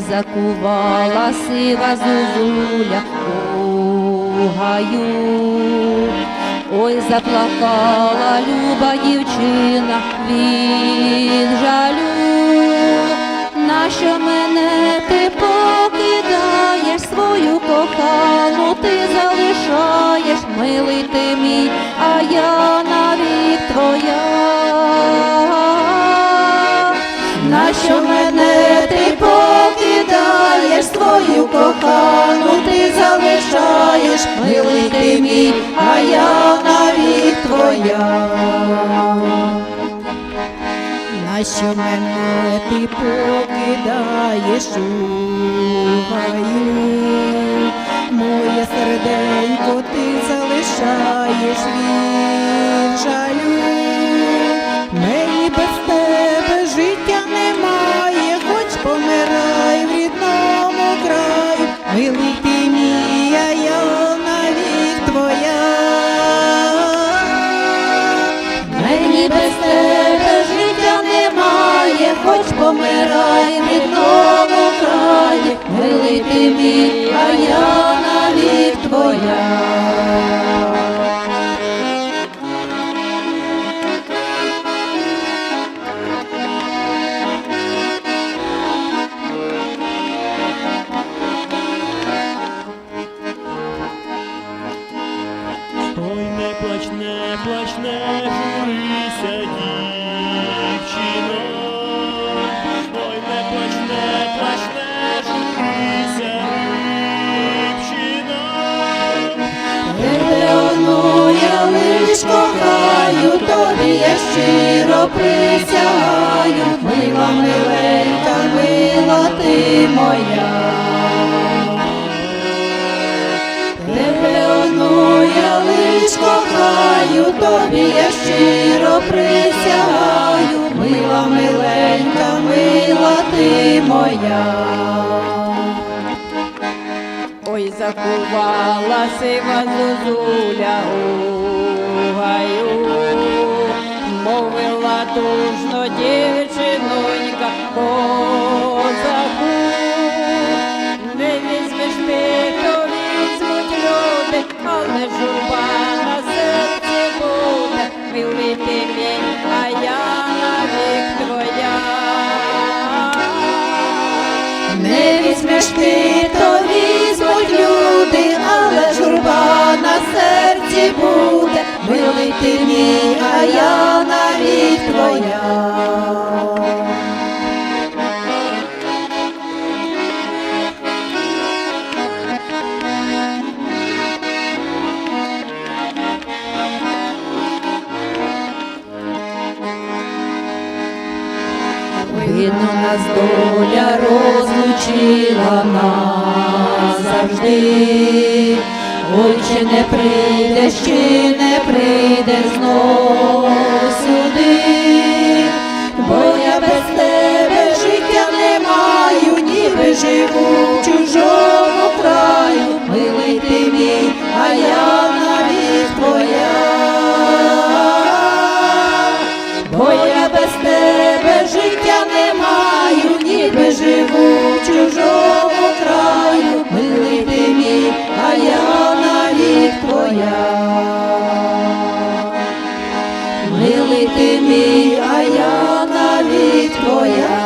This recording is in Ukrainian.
закувала сива зозуля у гаю. Ой, заплакала люба дівчина від жалю. Нащо мене ти покидаєш свою кохану, ти залишаєш, милий ти мій, а я навік твоя. Нащо мене ти покидаєш свою кохану, ти залишаєш, милий ти мій, а я навік твоя. Нащо мене ти покидаєш у гаю? Моє серденько ти залишаєш від жалю. Лиш кохаю, тобі я щиро присягаю, мила миленька, мила ти моя. Тебе одну я лиш кохаю, тобі я щиро присягаю, мила миленька, мила ти моя. Ой, закувала сива зозуля у гаю, мовила тужно дівчинонька козаку. Не візьмеш ти, то візьмуть люди, але журба на серці буде, милий ти мій, а я навік твоя. Не візьмеш ти, то милий ти мій, а я навік твоя. Видно, нас доля розлучила назавжди. Ой, чи не прийдеш, чи не прийдеш знов ти мій, а я навіть твоя.